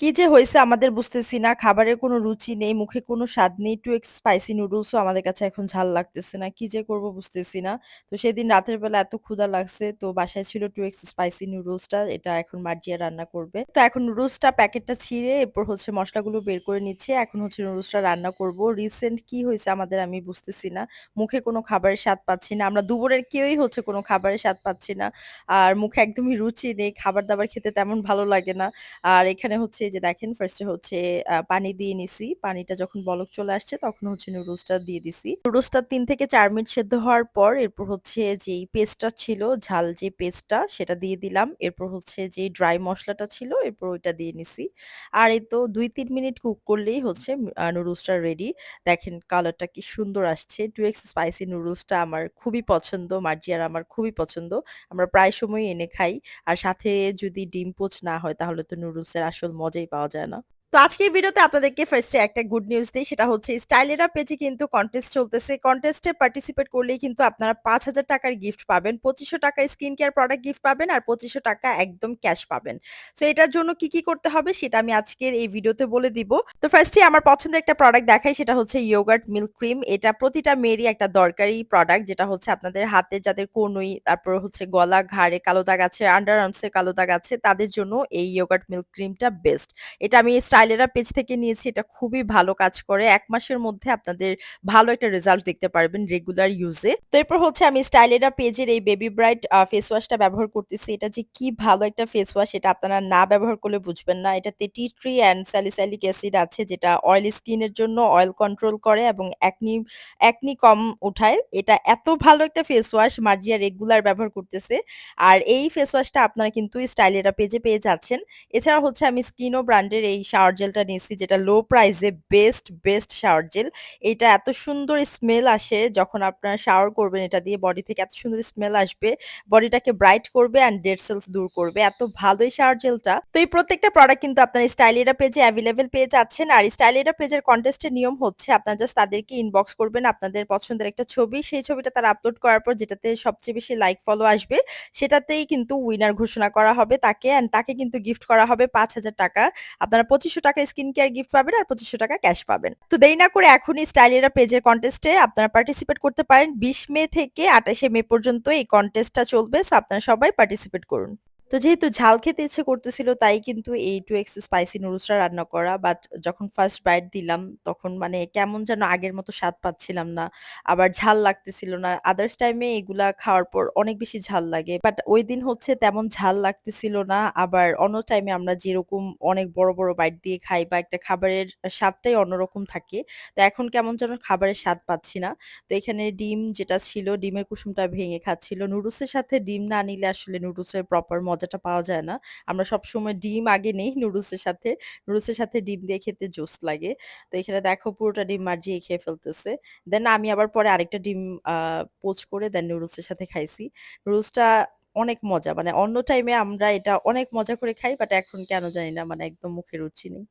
কি যে হইছে আমাদের বুঝতেছি না। খাবারের কোনো রুচি নেই, মুখে কোনো স্বাদ নেই। 2x স্পাইসি নুডলসও আমাদের কাছে এখন ঝাল লাগতেছে না। কি যে করব বুঝতেছি না। তো সেদিন রাতের বেলা এত ক্ষুধা লাগছে তো বাসায় ছিল 2x স্পাইসি নুডলসটা। এটা এখন মার্জিয়া রান্না করবে। তো এখন নুডলসটা প্যাকেটটা ছিঁড়ে এরপর হচ্ছে মসলাগুলো বের করে নিচ্ছে। এখন হচ্ছে নুডলসটা রান্না করব। রিসেন্ট কি হয়েছে আমাদের আমি বুঝতেছি না। মুখে কোনো খাবারের স্বাদ পাচ্ছি না। আমরা দুপুরের কেউই হচ্ছে কোনো খাবারের স্বাদ পাচ্ছি না। আর মুখে একদমই রুচি নেই। খাবার-দাবার খেতে তেমন ভালো লাগে না। আর এখানে হচ্ছে যে দেখেন ফার্স্ট হচ্ছে পানি দিয়ে নিছি। পানিটা যখন বলক চলে আসছে তখন হচ্ছে নুডলসটা দিয়ে দিছি। নুডলসটা তিন থেকে চার মিনিট সেদ্ধ হওয়ার পর এরপর হচ্ছে যেই পেস্টটা ছিল, ঝাল যে পেস্টটা সেটা দিয়ে দিলাম। এরপর হচ্ছে যে ড্রাই মসলাটা ছিল এরপর ওইটা দিয়ে নিছি। আর এই তো ২-৩ মিনিট কুক করলেই হচ্ছে নুডলসটা রেডি। দেখেন কালারটা কি সুন্দর আসছে। 2x স্পাইসি নুডলসটা আমার খুবই পছন্দ। মার্জিয়ার আমার খুবই পছন্দ। আমরা প্রায় সময় এনে খাই। আর সাথে যদি ডিম পোচ না হয় তাহলে তো নুডলসের আসল মজাই পাওয়া যায় না। তো আজকের ভিডিওতে আপনাদেরকে ফার্স্ট একটা গুড নিউজ দেই সেটা হচ্ছে স্টাইলেরা পেজে কিন্তু কনটেস্ট চলতেছে। কনটেস্টে পার্টিসিপেট করলেই কিন্তু আপনারা ৳৫,০০০ টাকার গিফট পাবেন। পঁচিশশো টাকার স্কিন কেয়ার প্রোডাক্ট গিফট পাবেন আর পঁচিশশো টাকা একদম ক্যাশ পাবেন। সো এটার জন্য কি, কি করতে হবে সেটা আমি আজকের এই ভিডিওতে বলে দিব। তো ফার্স্ট আমার পছন্দের একটা প্রোডাক্ট দেখাই সেটা হচ্ছে ইয়োগার্ট মিল্ক ক্রিম। এটা প্রতিটা মেয়েরই একটা দরকারি প্রোডাক্ট যেটা হচ্ছে আপনাদের হাতের যাদের কনুই, তারপর হচ্ছে গলা, ঘাড়ে কালো দাগ আছে, আন্ডার আর্মস কালো দাগ আছে তাদের জন্য এই ইয়োগার্ট মিল্ক ক্রিমটা বেস্ট। এটা আমি স্টাইলেরা পেজ থেকে নিয়েছি। এটা খুবই ভালো কাজ করে। এক মাসের মধ্যে আপনাদের ভালো একটা রেজাল্ট দেখতে পারবেন রেগুলার ইউজে। তো এরপর হচ্ছে আমি স্টাইলেরা পেজের এই বেবি ব্রাইট ফেস ওয়াশটা ব্যবহার করতেছি। এটা যে কি ভালো একটা ফেস ওয়াশ এটা আপনারা না ব্যবহার করলে বুঝবেন না। এটাতে tea tree and salicylic acid আছে, যেটা অয়েলি স্কিনের জন্য অয়েল কন্ট্রোল করে এবং একনি একনি কম উঠায়। এটা এত ভালো একটা ফেস ওয়াশ মার্জিয়া রেগুলার ব্যবহার করতেছে। আর এই ফেস ওয়াশটা আপনারা কিন্তু স্টাইলেরা পেজে পেয়ে যাচ্ছেন। এছাড়া হচ্ছে আমি স্কিনো ব্র্যান্ডের এই শাওয়ার জেলটা নিয়েছি যেটা লো প্রাইসে বেস্ট, বেস্ট শাওয়ার জেল। এটা এত সুন্দর স্মেল আসে যখন আপনারা শাওয়ার করবেন এটা দিয়ে বডি থেকে এত সুন্দর স্মেল আসবে। বডিটাকে ব্রাইট করবে অ্যান্ড ডেড সেলস দূর করবে। এত ভালো এই শাওয়ার জেলটা। তো এই প্রত্যেকটা প্রোডাক্ট কিন্তু আপনারা স্টাইলেরা পেজে এভেইলেবল পেয়ে যাচ্ছেন। আর স্টাইলেরা পেজের কনটেস্টের নিয়ম হচ্ছে আপনারা জাস্ট তাদেরকে ইনবক্স করবেন আপনাদের পছন্দের একটা ছবি। সেই ছবিটা তারা আপলোড করার পর যেটাতে সবচেয়ে বেশি লাইক ফলো আসবে সেটাতেই কিন্তু উইনার ঘোষণা করা হবে তাকে অ্যান্ড তাকে কিন্তু গিফট করা হবে ৳৫,০০০ টাকা। আপনারা ৳২৫০০ টাকার স্কিন কেয়ার গিফট পাবেন আর পঁচিশশো টাকা ক্যাশ পাবেন। তো দেরি না করে এখনই স্টাইলেরা পেজের কন্টেস্টে আপনারা পার্টিসিপেট করতে পারেন। ২০ মে থেকে ২৮শে মে পর্যন্ত এই কন্টেস্টটা চলবে। সো আপনারা সবাই পার্টিসিপেট করুন। তো যেহেতু ঝাল খেতে ইচ্ছে করতেছিল তাই কিন্তু এই টু এক্স স্পাইসি নুডলসটা রান্না করা। বাট যখন ফার্স্ট বাইট দিলাম তখন মানে কেমন যেন আগের মতো স্বাদ পাচ্ছিলাম না। আবার ঝাল লাগতেছিল না। আদার্স টাইমে এগুলা খাওয়ার পর অনেক বেশি ঝাল লাগে। বাট ওই দিন হচ্ছে তেমন ঝাল লাগতেছিল না। আবার অন্য টাইমে আমরা যেরকম অনেক বড়, বড় বাইট দিয়ে খাই বা একটা খাবারের স্বাদটাই অন্যরকম থাকে। তো এখন কেমন যেন খাবারের স্বাদ পাচ্ছি না। তো এখানে ডিম যেটা ছিল ডিমের কুসুমটা ভেঙে খাচ্ছিল। নুডলসের সাথে ডিম না নিলে আসলে নুডলসের প্রপার মজাটা পাওয়া যায় না। আমরা সবসময় ডিম আগে নেই নুডলসের সাথে। নুডলসের সাথে ডিম দিয়ে খেতে জোস লাগে। তো এখানে দেখো পুরোটা ডিম মার্জিয়ে খেয়ে ফেলতেছে। দেন আমি আবার পরে আরেকটা ডিম পোচ করে দেন নুডলসের সাথে খাইছি। নুডলসটা অনেক মজা। মানে অন্য টাইমে আমরা এটা অনেক মজা করে খাই বাট এখন কেন জানি না মানে একদম মুখে রুচি নেই।